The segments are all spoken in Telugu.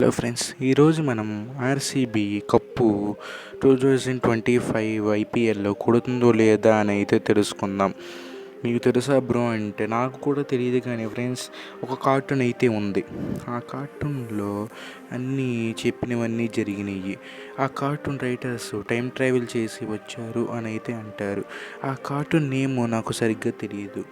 హలో ఫ్రెండ్స్ ఈరోజు మనం RCB cup two thousand twenty five ఐపీఎల్లో కొడుతుందో లేదా అని అయితే తెలుసుకుందాం. మీకు తెలుసా బ్రో అంటే నాకు కూడా తెలియదు కానీ ఫ్రెండ్స్ ఒక కార్టూన్ అయితే ఉంది. ఆ కార్టూన్లో అన్నీ చెప్పినవన్నీ జరిగినాయి. ఆ కార్టూన్ రైటర్స్ టైం ట్రావెల్ చేసి వచ్చారు అని అయితే అంటారు. ఆ కార్టూన్ నేమ్ నాకు సరిగ్గా తెలియదు.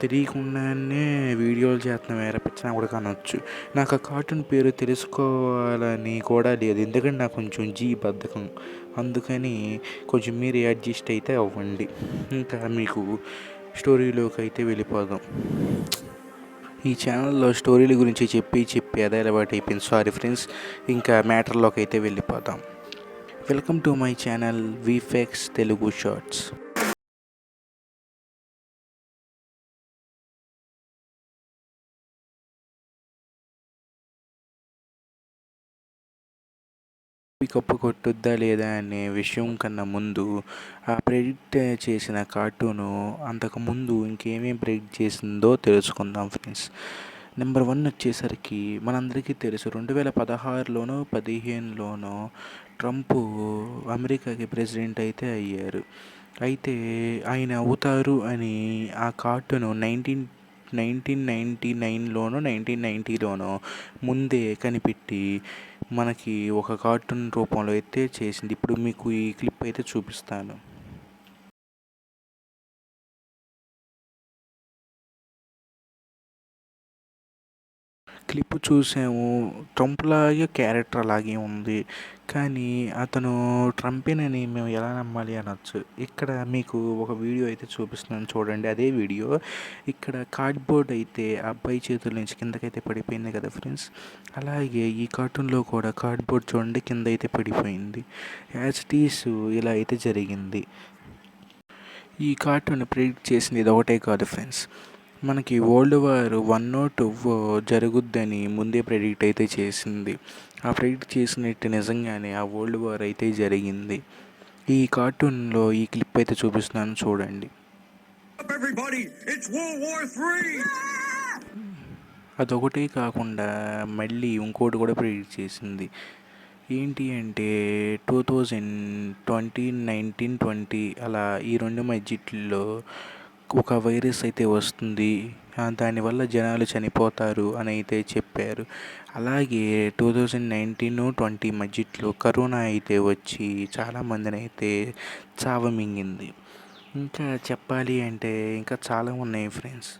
తెలియకుండానే వీడియోలు చేస్తున్న వేరే పిచ్చిన కూడా కానొచ్చు. నాకు ఆ కార్టూన్ పేరు తెలుసుకోవాలని కూడా లేదు. ఎందుకంటే నాకు కొంచెం జీ బద్ధకం. అందుకని కొంచెం మీరు అడ్జస్ట్ అయితే అవ్వండి. ఇంకా మీకు స్టోరీలోకి అయితే వెళ్ళిపోదాం. ఈ ఛానల్లో స్టోరీల గురించి చెప్పి చెప్పి అదే అలవాటు అయిపోయింది. సారీ ఫ్రెండ్స్ ఇంకా మ్యాటర్లోకి అయితే వెళ్ళిపోదాం. Welcome to my channel VFX Telugu shorts cup కొట్టుద్దా లేదా అనే విషయం కన్నా ముందు ఆ ప్రెడిక్ట్ చేసిన కార్టూను అంతకుముందు ఇంకేమేం ప్రెడిక్ట్ చేసిందో తెలుసుకుందాం ఫ్రెండ్స్. నెంబర్ వన్ వచ్చేసరికి మనందరికీ తెలుసు రెండు వేల పదహారులోనో పదిహేనులోనో ట్రంప్ అమెరికాకి ప్రెసిడెంట్ అయితే అయ్యారు. అయితే ఆయన అవుతారు అని ఆ కార్టూను నైన్టీన్ నైన్టీన్ నైంటీ నైన్లోనో నైన్టీన్ నైంటీలోనో ముందే కనిపెట్టి మనకి ఒక కార్టూన్ రూపంలో అయితే చేసింది. ఇప్పుడు మీకు ఈ క్లిప్ అయితే చూపిస్తాను. క్లిప్ చూసాము. ట్రంప్ లాగే క్యారెక్టర్ అలాగే ఉంది. కానీ అతను ట్రంపేనని మేము ఎలా నమ్మాలి అనొచ్చు. ఇక్కడ మీకు ఒక వీడియో అయితే చూపిస్తున్నాను చూడండి. అదే వీడియో. ఇక్కడ కార్డ్బోర్డ్ అయితే అబ్బాయి చేతుల నుంచి కిందకైతే పడిపోయింది కదా ఫ్రెండ్స్. అలాగే ఈ కార్టూన్లో కూడా కార్డ్బోర్డ్ చూడండి కింద అయితే పడిపోయింది యాజ్ టీస్ ఇలా అయితే జరిగింది. ఈ కార్టూన్ ప్రిడిక్ట్ చేసింది ఇది ఒకటే కాదు ఫ్రెండ్స్. మనకి వరల్డ్ వార్ వన్ టూ జరుగుద్దని ముందే ప్రెడిక్ట్ అయితే చేసింది. ఆ ప్రెడిక్ట్ చేసినట్టు నిజంగానే ఆ వరల్డ్ వార్ అయితే జరిగింది. ఈ కార్టూన్లో ఈ క్లిప్ అయితే చూపిస్తున్నాను చూడండి. అదొకటే కాకుండా మళ్ళీ ఇంకోటి కూడా ప్రెడిక్ట్ చేసింది. ఏంటి అంటే two thousand twenty nineteen twenty అలా ఈ రెండు మధ్యలో ఒక వైరస్ అయితే వస్తుంది. దానివల్ల జనాలు చనిపోతారు అని అయితే చెప్పారు. అలాగే టూ థౌజండ్ నైన్టీన్ ట్వంటీ మధ్యలో కరోనా అయితే వచ్చి చాలామందిని అయితే చావమింగింది ఇంకా చెప్పాలి అంటే ఇంకా చాలా ఉన్నాయి ఫ్రెండ్స్.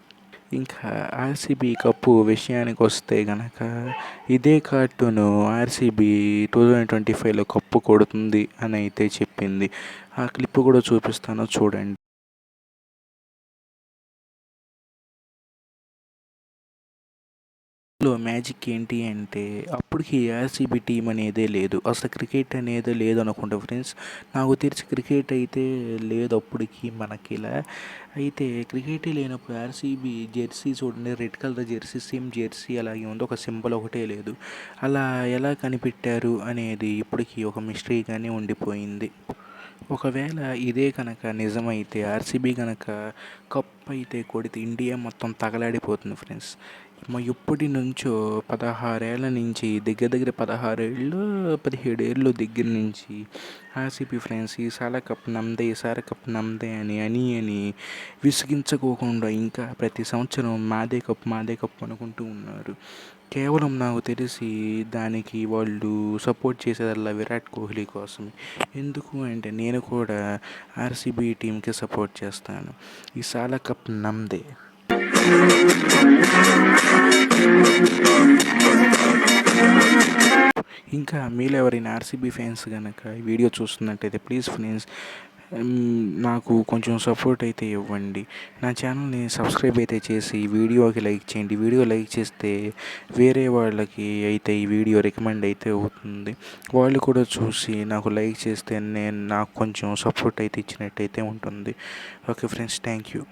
ఇంకా ఆర్సీబీ కప్పు విషయానికి వస్తే కనుక ఇదే cartoon RCB two thousand twenty ఫైవ్లో కప్పు కొడుతుంది అని అయితే చెప్పింది. ఆ క్లిప్ కూడా చూపిస్తాను చూడండి. లో మ్యాజిక్ ఏంటి అంటే అప్పటికి ఆర్సీబీ టీం అనేదే లేదు. అసలు క్రికెట్ అనేది లేదు అనుకుంటా ఫ్రెండ్స్. నాకు తెలిసి క్రికెట్ అయితే లేదు అప్పటికి మనకి ఇలా. అయితే క్రికెట్ లేనప్పుడు ఆర్సీబీ జెర్సీ చూడండి red colour jersey same jersey అలాగే ఉంది. ఒక సింబల్ ఒకటే లేదు. అలా ఎలా కనిపెట్టారు అనేది ఇప్పటికీ ఒక మిస్టరీగానే ఉండిపోయింది. ఒకవేళ ఇదే కనుక నిజమైతే ఆర్సీబీ కనుక కప్ అయితే కొడితే ఇండియా మొత్తం తగలాడిపోతుంది ఫ్రెండ్స్. ఎప్పటి నుంచో పదహారేళ్ళ నుంచి దగ్గర దగ్గర పదహారేళ్ళు పదిహేడేళ్ళు దగ్గర నుంచి ఆర్సీపీ ఫ్రెండ్స్ ఈసారి కప్ నమ్మదే ఈసారి కప్ నమ్మదే అని అని అని విసిగించుకోకుండా ఇంకా ప్రతి సంవత్సరం మాదే కప్ మాదే కప్ అనుకుంటూ ఉన్నారు. కేవలం నాకు తెలిసి దానికి వాళ్ళు సపోర్ట్ చేసేదల్లా విరాట్ కోహ్లీ కోసం ఎందుకు అంటే నేను కూడా ఆర్సీబీ టీంకి సపోర్ట్ చేస్తాను. ఈ సాలా కప్ నమ్మదే ఇంకా మీలో ఎవరైనా ఆర్సీబీ ఫ్యాన్స్ కనుక ఈ వీడియో చూస్తున్నట్టయితే ప్లీజ్ ఫ్రెండ్స్ నాకు కొంచెం సపోర్ట్ అయితే ఇవ్వండి. నా ఛానల్ని సబ్స్క్రైబ్ అయితే చేసి వీడియోకి లైక్ చేయండి. వీడియో లైక్ చేస్తే వేరే వాళ్ళకి అయితే ఈ వీడియో రికమెండ్ అయితే అవుతుంది. వాళ్ళు కూడా చూసి నాకు లైక్ చేస్తే నేను నాకు కొంచెం సపోర్ట్ అయితే ఇచ్చినట్టయితే ఉంటుంది. Okay friends thank you